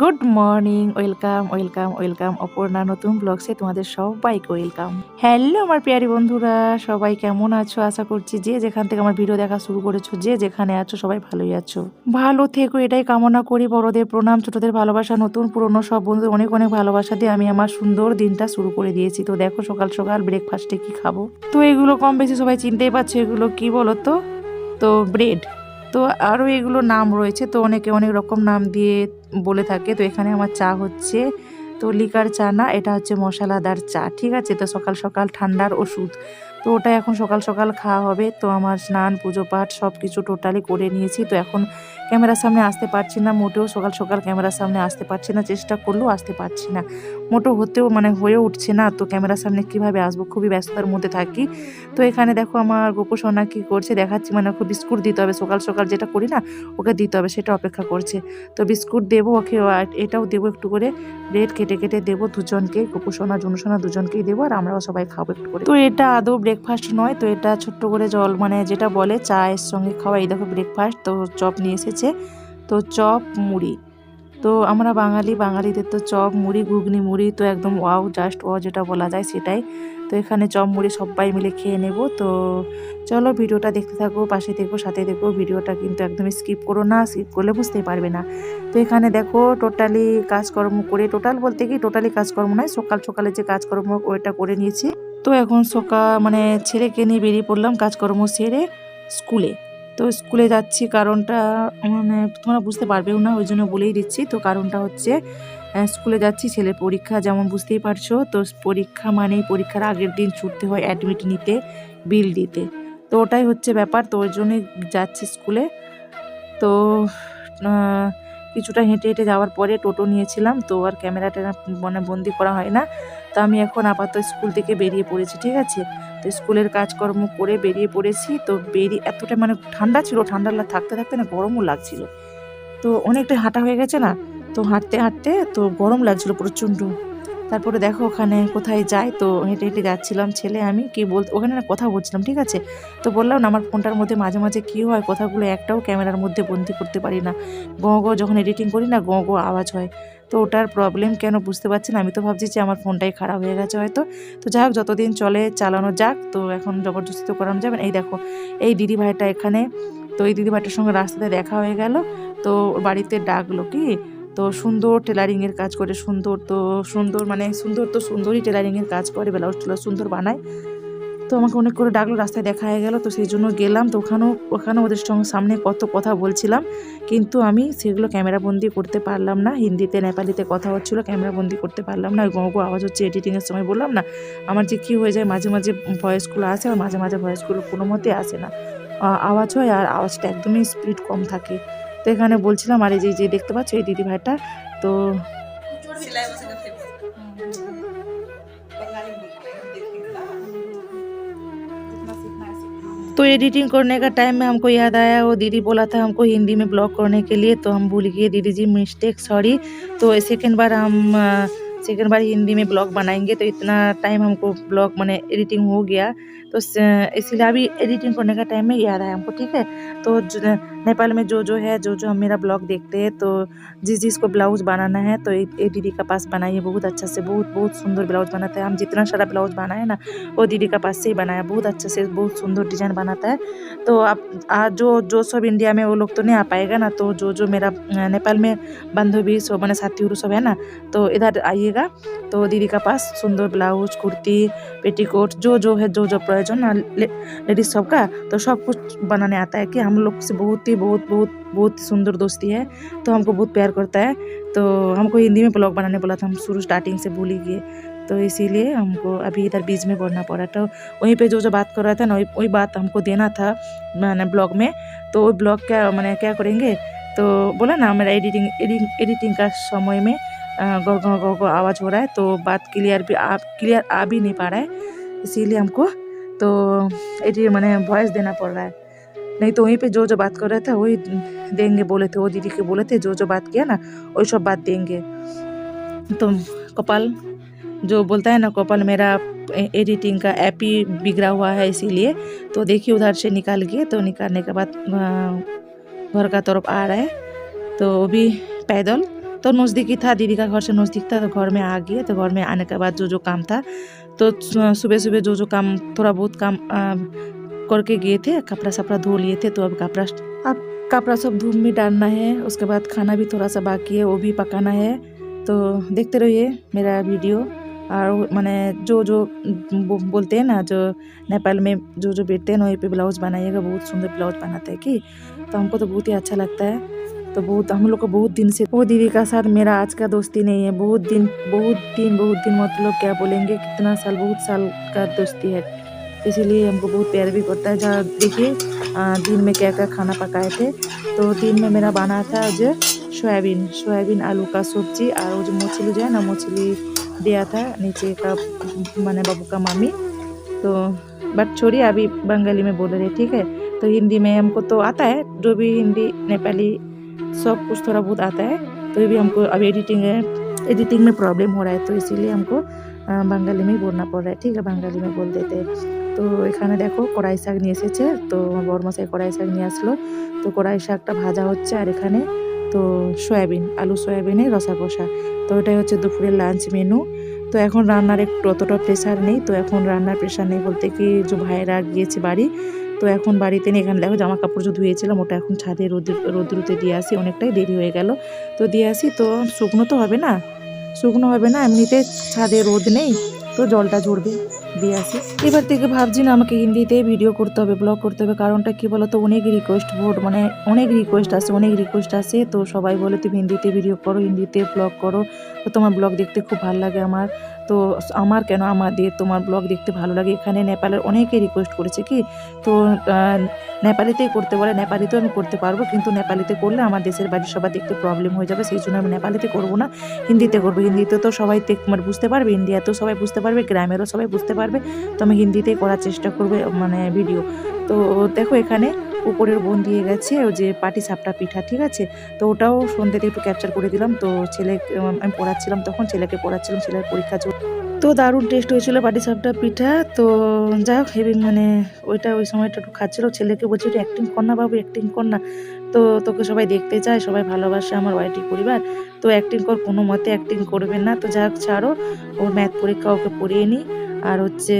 Good morning, welcome welcome welcome. Aparna, নতুন ব্লগসে তোমাদের সবাইকে ওয়েলকাম। হ্যালো আমার প্রিয়ারি বন্ধুরা, সবাই কেমন আছো? আশা করছি যে যেখান থেকে আমার ভিডিও দেখা শুরু করেছ, যে যেখানে আছো, সবাই ভালোই আছো। ভালো থেকো, এটাই কামনা করি। বড়দের প্রণাম, ছোটদের ভালোবাসা, নতুন, পুরনো সব বন্ধুদের অনেক অনেক ভালোবাসা দিয়ে আমি আমার সুন্দর দিনটা শুরু করে দিয়েছি। তো দেখো সকাল সকাল ব্রেকফাস্টে কি খাব? তো এগুলো কম বেশি সবাই চিনতেই পারছ, এগুলো কি বলো তো তো ব্রেড তো আরও এগুলো নাম রয়েছে, তো অনেকে অনেক রকম নাম দিয়ে বলে থাকে, তো এখানে আমার চা হচ্ছে। তো লিকার চা না, এটা হচ্ছে মশলাদার চা, ঠিক আছে? তো সকাল সকাল ঠান্ডার ওষুধ। তো ওটা এখন সকাল সকাল খাওয়া হবে। তো আমার স্নান, পুজো পাঠ সব কিছু টোটালি করে নিয়েছি। তো এখন ক্যামেরার সামনে আসতে পারছি না। মোটেও সকাল সকাল ক্যামেরার সামনে আসতে পারছি না। চেষ্টা করলেও আসতে পারছি না। মোটো হতেও মানে হয়ে উঠছে না। তো ক্যামেরার সামনে কীভাবে আসব? খুবই ব্যস্ততার মধ্যে থাকি। তো এখানে দেখো আমার গোপু সোনা কী করছে? দেখাচ্ছি মানে ওকে বিস্কুট দিতে হবে। সকাল সকাল যেটা করি না, ওকে দিতে হবে। সেটা অপেক্ষা করছে। তো বিস্কুট দেবো ওকে। এটাও দেবো একটু করে। ব্রেড কেটে কেটে দেবো দুজনকে। গোপু সোনা, জুনু দুজনকেই দেবো। আর আমরাও সবাই খাব একটু করে। তো এটা আদৌ ব্রেকফাস্ট নয়, তো এটা ছোট্ট করে জল মানে যেটা বলে চায়ের সঙ্গে খাওয়া। এই দেখো ব্রেকফাস্ট তো চপ নিয়ে এসেছে, তো চপ, মুড়ি। তো আমরা বাঙালি, বাঙালিদের তো চপ, মুড়ি, ঘুগনি, মুড়ি, তো একদম ওয়াও জাস্ট ওয়াও যেটা বলা যায় সেটাই। তো এখানে চপ, মুড়ি সবাই মিলে খেয়ে নেব, তো চলো ভিডিওটা দেখতে থাকো, পাশে দেখো, সাথে দেখো, ভিডিওটা কিন্তু একদমই স্কিপ করো না স্কিপ করলে বুঝতেই পারবে না। তো এখানে দেখো টোটালি কাজকর্ম করে টোটাল বলতে কি টোটালি কাজকর্ম নয়, সকাল সকালে যে কাজকর্ম ওইটা করে নিয়েছি। তো এখন সকা মানে ছেলেকে নিয়ে বেরিয়ে পড়লাম কাজকর্ম সেরে স্কুলে। তো স্কুলে যাচ্ছি কারণটা মানে তোমরা বুঝতে পারবেও না ওই জন্য বলেই দিচ্ছি। তো কারণটা হচ্ছে স্কুলে যাচ্ছি, ছেলের পরীক্ষা যেমন বুঝতেই পারছ, তো পরীক্ষা মানেই পরীক্ষার আগের দিন ছুটতে হয় অ্যাডমিট নিতে বিল দিতে। তো ওটাই হচ্ছে ব্যাপার, তো ওই জন্যই যাচ্ছি স্কুলে। তো কিছুটা হেঁটে হেঁটে যাওয়ার পরে টোটো নিয়েছিলাম, তো আর ক্যামেরাটা মানে বন্দি করা হয় না। তো আমি এখন আপাতত স্কুল থেকে বেরিয়ে পড়েছি, ঠিক আছে? তো স্কুলের কাজকর্ম করে বেরিয়ে পড়েছি, তো বেরিয়ে এতটা মানে ঠান্ডা ছিল, ঠান্ডা থাকতে থাকতে না গরমও লাগছিল। তো অনেকটা হাঁটা হয়ে গেছে না? তো হাঁটতে হাঁটতে তো গরম লাগছিল প্রচণ্ড। তারপরে দেখো ওখানে কোথায় যাই তো হেঁটে হেঁটে যাচ্ছিলাম ছেলে আমি, কি বল, ওখানে না কথা বলছিলাম, ঠিক আছে? তো বললাম না, আমার ফোনটার মধ্যে মাঝে মাঝে কী হয়, কথাগুলো একটাও ক্যামেরার মধ্যে বন্দি করতে পারি না। গো গো, যখন এডিটিং করি না, গো গো আওয়াজ হয়। তো ওটার প্রবলেম কেন বুঝতে পারছি না, আমি তো ভাবছি যে আমার ফোনটাই খারাপ হয়ে গেছে হয়তো। তো যাই হোক, যতদিন চলে চালানো যাক, তো এখন জবরদস্তি তো করানো যাবে এই দেখো, এই দিদি ভাইটা এখানে, তো এই দিদি ভাইটার সঙ্গে রাস্তাতে দেখা হয়ে গেল। তো বাড়িতে ডাকলো কি তো সুন্দর টেলারিংয়ের কাজ করে, সুন্দর তো সুন্দর মানে সুন্দর তো সুন্দরই টেলারিংয়ের কাজ করে, ব্লাউজ টেলার সুন্দর বানায়। তো আমাকে অনেক করে ডাকলো, রাস্তায় দেখা হয়ে গেল, তো সেই জন্য গেলাম, তো ওখানেও ওখানে ওদের সঙ্গে সামনে কত কথা বলছিলাম, কিন্তু আমি সেগুলো ক্যামেরাবন্দি করতে পারলাম না, হিন্দিতে, নেপালিতে কথা হচ্ছিল ক্যামেরাবন্দি করতে পারলাম না, গো গো আওয়াজ হচ্ছে এডিটিংয়ের সময় বললাম না, আমার যে কী হয়ে যায়, মাঝে মাঝে ভয়েসগুলো আসে, আর মাঝে মাঝে ভয়েসগুলো কোনো মতে আসে না। আওয়াজ হয় আর আওয়াজটা একদমই স্পিড কম থাকে। তো এখানে বলছিলাম আর এই যে যে দেখতে পাচ্ছ এই দিদি ভাইটা তো सिलाई मशीन का फेमस बंगाली में देखिएगा तो एडिटिंग करने का टाइम में हमको याद आया वो दीदी बोला था हमको हिंदी में ब्लॉग करने के लिए तो हम भूल गए दीदी जी मिस्टेक सॉरी तो सेकेंड बार हम सेकेंड बार हिंदी में ब्लॉग बनाएंगे तो इतना टाइम हमको ब्लॉग मैंने एडिटिंग हो गया तो स- इसीलिए अभी एडिटिंग करने का टाइम में याद आया हमको ठीक है तो ज- नेपाल में जो जो है जो जो हम मेरा ब्लॉग देखते हैं तो जिस जिसको ब्लाउज बनाना है तो ये ये दीदी का पास बनाइए बहुत अच्छा से बहुत बहुत सुंदर ब्लाउज बनाता है हम जितना सारा ब्लाउज बनाए ना वो दीदी का पास से ही बनाया बहुत अच्छा से बहुत सुंदर डिजाइन बनाता है तो आप आज जो जो सब इंडिया में वो लोग तो नहीं आ पाएगा ना तो जो जो मेरा अ, नेपाल में बांधवी सब मैंने साथी सब है ना तो इधर आइएगा तो दीदी का पास सुंदर ब्लाउज कुर्ती पेटीकोट जो जो है जो जो प्रयोजन ना ले- लेडीज सब का तो सब कुछ बनाने आता है कि हम लोग से बहुत ही बहुत बहुत बहुत सुंदर दोस्ती है तो हमको बहुत प्यार करता है। तो हमको हिंदी में ब्लॉग बनाने बोला था, हम शुरू स्टार्टिंग से भूल ही गए। तो इसीलिए हमको अभी इधर बीच में बढ़ना पड़ा। तो वहीं पे जो जो बात कर रहा था ना, वही बात हमको देना था, मैंने ब्लॉग में। तो वो ब्लॉग क्या, मैंने क्या करेंगे? तो बोला ना, मेरा एडिटिंग एडिटिंग एडिटिंग का समय में गौ, गो गो गो आवाज़ हो रहा है तो बात क्लियर भी, आप क्लियर आ भी नहीं पा रहा है। इसीलिए हमको तो एडिट मैंने वॉइस देना पड़ रहा है। नहीं तो वहीं पे जो जो बात कर रहा था वही देंगे बोले थे वो दीदी के बोले थे जो जो बात किया ना वही सब बात देंगे तो कपाल जो बोलता है ना कपाल मेरा एडिटिंग का ऐप ही बिगड़ा हुआ है इसीलिए तो देखिए उधर से निकाल गए तो निकालने के बाद अ, घर का तरफ आ रहा है तो वो भी पैदल तो नज़दीक ही था दीदी का घर से नज़दीक था तो घर में आ गए तो घर में आने के बाद जो जो काम था तो सुबह सुबह जो जो काम थोड़ा बहुत काम आ, करके गए थे, कपड़ा सपड़ा धो लिए थे तो अब कपड़ा अब कपड़ा सब धूप में डालना है, उसके बाद खाना भी थोड़ा सा बाकी है, वो भी पकाना है। तो देखते रहिए मेरा वीडियो, और मैंने जो जो बोलते हैं ना, जो नेपाल में जो जो बैठते हैं ना, वहीं पे ब्लाउज बनाइएगा, बहुत सुंदर ब्लाउज बनाते हैं कि तो हमको तो बहुत ही अच्छा लगता है। तो बहुत, हम लोग को बहुत दिन से वो दीदी का साथ मेरा आज का दोस्ती नहीं है, बहुत दिन बहुत दिन बहुत दिन मतलब क्या बोलेंगे, कितना साल, बहुत साल का दोस्ती है। इसीलिए हमको बहुत प्यार भी करता है। जहाँ देखिए दिन में क्या क्या खाना पकाए थे। तो दिन में मेरा बना था जो सोयाबीन। सोयाबीन, आलू का सब्ज़ी और वो जो मछली जो है ना, मछली दिया था नीचे का, मैंने बाबू का मामी। तो बट छोड़िए, अभी बंगाली में बोल रहे, ठीक है? तो हिंदी में हमको तो आता है, जो भी हिंदी, नेपाली सब कुछ थोड़ा बहुत आता है। तो भी हमको, अभी एडिटिंग है एडिटिंग में प्रॉब्लम हो रहा है तो इसीलिए हमको बंगाली में ही बोलना पड़ रहा है, ठीक है? बंगाली में बोल देते हैं। তো এখানে দেখো কড়াই শাক নিয়ে এসেছে, তো আমার বরমশাই কড়াই শাক নিয়ে আসলো। তো কড়াই শাকটা ভাজা হচ্ছে আর এখানে তো সয়াবিন, আলু সয়াবিনের রসা কষা তো এটাই হচ্ছে দুপুরের লাঞ্চ মেনু তো এখন রান্নার একটু অতটা প্রেশার নেই, তো এখন রান্নার প্রেশার নেই বলতে কি যে ভাইয়েরা গিয়েছে বাড়ি। তো এখন বাড়িতে নেই, এখানে দেখো জামা কাপড় যে ধুয়েছিলাম, ওটা এখন ছাদে রোদ, রোদ্রুতে দিয়ে আসি, অনেকটাই দেরি হয়ে গেল। তো দিয়ে আসি, তো শুকনো তো হবে না, শুকনো হবে না, এমনিতে ছাদে রোদ নেই, তো জলটা ঝরবে। দিয়ে আসি। এবার থেকে ভাবছি না, আমাকে হিন্দিতে ভিডিও করতে হবে ব্লগ করতে হবে, কারণটা কি বলতো, অনেক রিকোয়েস্ট ভোট মানে অনেক রিকোয়েস্ট আছে, অনেক রিকোয়েস্ট আছে, তো সবাই বলে তুমি হিন্দিতে ভিডিও করো, হিন্দিতে ব্লগ করো, তো তোমার ব্লগ দেখতে খুব ভালো লাগে আমার। তো আমার কেন আমাদের তোমার ব্লগ দেখতে ভালো লাগে? এখানে নেপালের অনেকে রিকোয়েস্ট করেছে কি? তো নেপালিতেই করতে বলে, নেপালিতেও আমি করতে পারব, কিন্তু নেপালিতে করলে আমার দেশের বাড়ির সবার দেখতে প্রবলেম হয়ে যাবে, সেই জন্য আমি নেপালিতে করব না, হিন্দিতে করব। হিন্দিতে তো সবাই মানে বুঝতে পারবে ইন্ডিয়াতেও সবাই বুঝতে পারবে গ্রামেরও সবাই বুঝতে পারবে, তো আমি হিন্দিতেই করার চেষ্টা করব মানে ভিডিও তো দেখো এখানে উপরের বোন দিয়ে গেছে ও যে পাটি সাপটা পিঠা, ঠিক আছে? তো ওটাও সন্ধ্যেতে একটু ক্যাপচার করে দিলাম। তো ছেলে আমি পড়াচ্ছিলাম তখন, ছেলেকে পড়াচ্ছিলাম, ছেলের পরীক্ষা চল তো দারুণ টেস্ট হয়েছিল পাটি সাপটা পিঠা। তো যাই হোক হেভি মানে ওইটা ওই সময়টা একটু খাচ্ছিল। ছেলেকে বলছি একটু অ্যাক্টিং কর না বাবু অ্যাক্টিং কর না। তো তোকে সবাই দেখতে চায়, সবাই ভালোবাসে আমার ওয়াইটি পরিবার। তো অ্যাক্টিং কর, কোনো মতে অ্যাক্টিং করবে না। তো যাই হোক, ছাড়ো। ওর ম্যাথ পরীক্ষা ওকে পড়িয়ে নিই আর হচ্ছে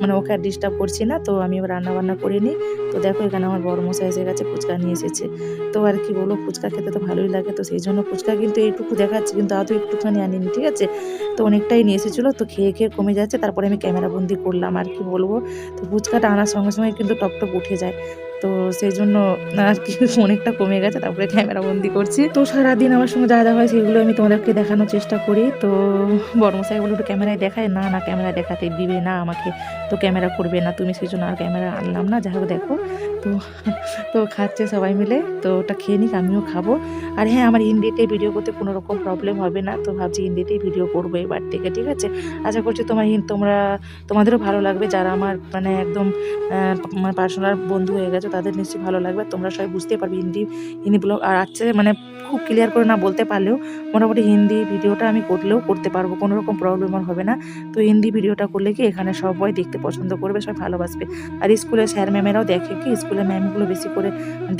মানে ওকে ডিস্টার্ব করছি না, তো আমি রান্না বান্না করে নিই। তো দেখো এখানে আমার বড় মশাই এসে গেছে, ফুচকা নিয়ে এসেছে। তো আর কি বলো ফুচকা খেতে তো ভালোই লাগে, তো সেই জন্য ফুচকা কিন্তু এইটুকু দেখাচ্ছে, কিন্তু আদৌ একটুখানি আনিনি, ঠিক আছে? তো অনেকটাই নিয়ে এসেছিল, তো খেয়ে খেয়ে কমে যাচ্ছে, তারপরে আমি ক্যামেরাবন্দি করলাম, আর কি বলব? তো ফুচকাটা আনার সঙ্গে সঙ্গে কিন্তু টপ টপ উঠে যায়। তো সেই জন্য আর কি অনেকটা কমে গেছে, তারপরে ক্যামেরা বন্দি করছি। তো সারাদিন আমার সঙ্গে যা যা হয় সেগুলো আমি তোমাদেরকে দেখানোর চেষ্টা করি। তো বর্মশাই বলে একটু ক্যামেরায় দেখায়, না না ক্যামেরা দেখাতে দিবে না আমাকে, তো ক্যামেরা করবে না, তুমি সেই জন্য আর ক্যামেরা আনলাম না, যাই হোক দেখো। তো তো খাচ্ছে সবাই মিলে। তো ওটা খেয়ে নিক, আমিও খাব। আর হ্যাঁ আমার হিন্দিতে ভিডিও করতে কোনো রকম প্রবলেম হবে না। তো ভাবছি হিন্দিতেই ভিডিও করব এবার থেকে, ঠিক আছে? আশা করছি তোমার তোমরা, তোমাদেরও ভালো লাগবে। যারা আমার মানে একদম মানে পার্সোনাল বন্ধু হয়ে গেছে, তাদের নিশ্চয়ই ভালো লাগবে। তোমরা সবাই বুঝতে পারবে হিন্দি হিন্দি ব্লগ আর আছে মানে খুব ক্লিয়ার করে না বলতে পারলেও মোটামুটি হিন্দি ভিডিওটা আমি করলেও করতে পারব। কোনো রকম প্রবলেম আর হবে না। তো হিন্দি ভিডিওটা করলে কি এখানে সবাই দেখতে পছন্দ করবে, সবাই ভালোবাসবে। আর স্কুলের স্যার ম্যামেরাও দেখে কি স্কুলের ম্যামগুলো বেশি করে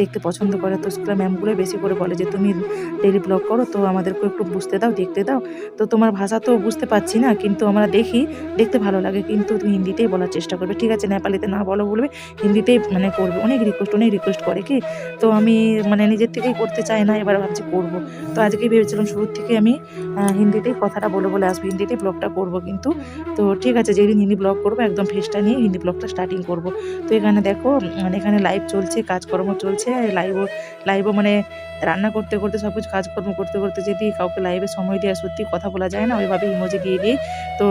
দেখতে পছন্দ করে। তো স্কুলের ম্যামগুলো বেশি করে বলে যে, তুমি ডেলি ব্লগ করো, তো আমাদেরকে একটু বুঝতে দাও, দেখতে দাও। তো তোমার ভাষা তো বুঝতে পারছি না, কিন্তু আমরা দেখি, দেখতে ভালো লাগে, কিন্তু তুমি হিন্দিতেই বলার চেষ্টা করবে। ঠিক আছে, নেপালিতে না বলো বলবে, হিন্দিতেই মানে করবে। অনেক রিকোয়েস্ট অনেক রিকোয়েস্ট করে কি? তো আমি মানে নিজের থেকেই করতে চাই না, এবার ভাবছি করব। তো আজকেই ভেবেছিলাম শুরুর থেকে আমি হিন্দিতেই কথাটা বলে বলে আসব, হিন্দিতেই ব্লগটা করব কিন্তু। তো ঠিক আছে, যেদিন হিন্দি ব্লগ করব, একদম ফেসটা নিয়ে হিন্দি ব্লগটা স্টার্টিং করব। তো এখানে দেখো এখানে লাইভ চলছে, কাজকর্ম চলছে লাইভও লাইভও মানে রান্না করতে করতে সব কিছু, কাজকর্ম করতে করতে যদি কাউকে লাইভে সময় দেওয়া সত্যি কথা বলা যায় না, ওইভাবে ইমোজি দিয়ে দিয়ে তো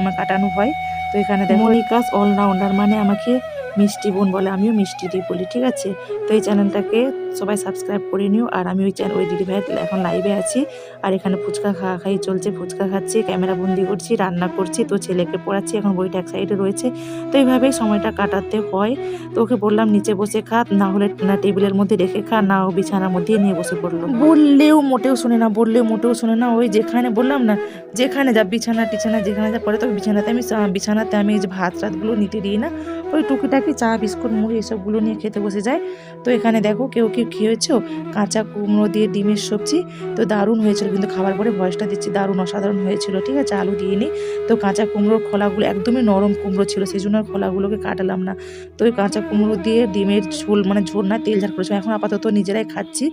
আমার কাটানো হয়। তো এখানে দেখো মনিকাস অলরাউন্ডার মানে আমাকে মিষ্টি বোন বলে আমিও মিষ্টি দি বলি, ঠিক আছে? তো এই চ্যানেলটাকে সবাই সাবস্ক্রাইব করে নিও, আর আমি ওই চ্যানেল ওই দিদি ভাই এখন লাইভে আছি। আর এখানে ফুচকা খাওয়া খাই চলছে, ফুচকা খাচ্ছি ক্যামেরা বন্দি করছি, রান্না করছি, তো ছেলেকে পড়াচ্ছি, এখন বইটা এক সাইডে রয়েছে। তো এইভাবেই সময়টা কাটাতে হয়। তো ওকে বললাম, নিচে বসে খা, না হলে না টেবিলের মধ্যে রেখে খা, না ও বিছানার মধ্যে নিয়ে বসে পড়ল। বললেও মোটেও শোনে না, বললেও মোটেও শোনে না। ওই যেখানে বললাম না, যেখানে যা বিছানা টিছানা যেখানে যা পড়ে তো বিছানাতে আমি বিছানাতে আমি এই যে ভাত টাতগুলো নিতে দিই না ওই টুকিটাকি চা, বিস্কুট, মুড়ি এসবগুলো নিয়ে খেতে বসে যায়। তো এখানে দেখো কেউ কেউ খেয়েছো কাঁচা কুমড়ো দিয়ে ডিমের সবজি। তো দারুণ হয়েছিল, কিন্তু খাবার পরে ভয়েসটা দিচ্ছি, দারুণ অসাধারণ হয়েছিল, ঠিক আছে? আলু দিয়ে নিই তো কাঁচা কুমড়োর খোলাগুলো একদমই নরম কুমড়ো ছিল সেই জন্য খোলাগুলোকে কাটালাম না। তো ওই কাঁচা কুমড়ো দিয়ে ডিমের ঝোল মানে ঝোল না, তেল ঝাল করেছিলাম। এখন আপাতত নিজেরাই খাচ্ছি।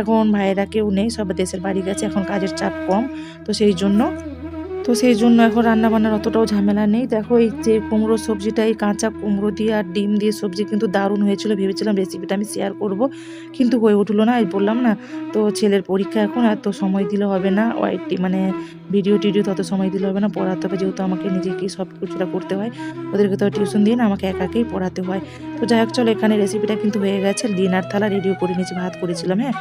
এখন ভাইয়েরা কেউ নেই, সব দেশের বাড়ি গেছে, এখন কাজের চাপ কম। তো সেই জন্য তো সেই জন্য এখন রান্না বান্নার অতটাও ঝামেলা নেই। দেখো এই যে কুমড়ো সবজিটা, এই কাঁচা কুমড়ো দিয়ে আর ডিম দিয়ে সবজি কিন্তু দারুণ হয়েছিল, ভেবেছিলাম রেসিপিটা আমি শেয়ার করব, কিন্তু হয়ে উঠল না, এই বললাম না। তো ছেলের পরীক্ষা এখন, এত সময় দিলে হবে না, ওয়াইটি মানে ভিডিও টিডিও তত সময় দিলে হবে না, পড়াতে হবে যেহেতু আমাকে নিজেকেই সব কিছুটা করতে হয়, ওদেরকে তো টিউশন দিয়ে না, আমাকে একাকেই পড়াতে হয়। তো যাই হোক, চলো এখানে রেসিপিটা কিন্তু হয়ে গেছে, ডিনার থালা রেডিও করে নিয়েছি, ভাত করেছিলাম হ্যাঁ।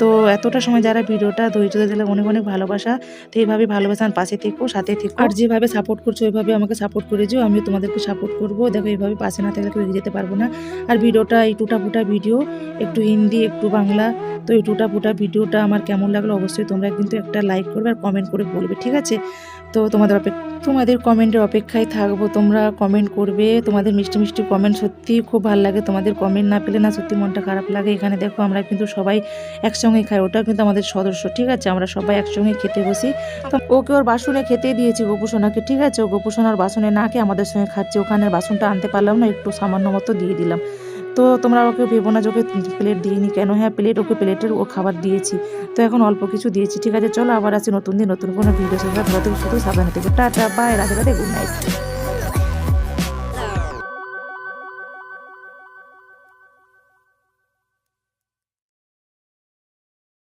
তো এতটা সময় যারা ভিডিওটা ধৈর্য দিলে অনেক অনেক ভালোবাসা, তো এইভাবে ভালোবাসার পাশে থেকো, সাথে থেকো। আর যেভাবে সাপোর্ট করছ, ওইভাবে আমাকে সাপোর্ট করে যেও আমি তোমাদেরকে সাপোর্ট করব। দেখো, এইভাবে পাশে না থাকলে এগিয়ে যেতে পারব না। আর ভিডিওটা, এই টুটা ফুটা ভিডিও, একটু হিন্দি, একটু বাংলা, তো এই টুটা ফুটা ভিডিওটা আমার কেমন লাগল অবশ্যই তোমরা কিন্তু একটা লাইক করবে আর কমেন্ট করে বলবে, ঠিক আছে? তো তোমাদের অপেক্ষা তোমাদের কমেন্টের অপেক্ষায় থাকব। তোমরা কমেন্ট করবে। তোমাদের মিষ্টি মিষ্টি কমেন্ট সত্যি খুব ভালো লাগে। তোমাদের কমেন্ট না পেলে না সত্যি মনটা খারাপ লাগে। এখানে দেখো আমরা কিন্তু সবাই একসঙ্গে খাই। ওটা কিন্তু আমাদের সদস্য, ঠিক আছে? আমরা সবাই একসঙ্গে খেতে বসি। তো ওকে ওর বাসনে খেতে দিয়েছি গোপুসোনাকে, ঠিক আছে? ও গোপুসোনার বাসনে না খেয়ে আমাদের সঙ্গে খাচ্ছে। ওখানে বাসনটা আনতে পারলাম না, একটু সামান্য মতো দিয়ে দিলাম। তো তোমরা ওকে ভেবো না যে প্লেট দিইনি কেন? হ্যাঁ প্লেট ওকে প্লেটের ও খাবার দিয়েছি। তো এখন অল্প কিছু দিয়েছি, ঠিক আছে? চলো আবার আসি নতুন দিন, নতুন কোনো ভিডিও সাথে শুধু সাবধানে থেকে। Tata bye Radhe Radhe good night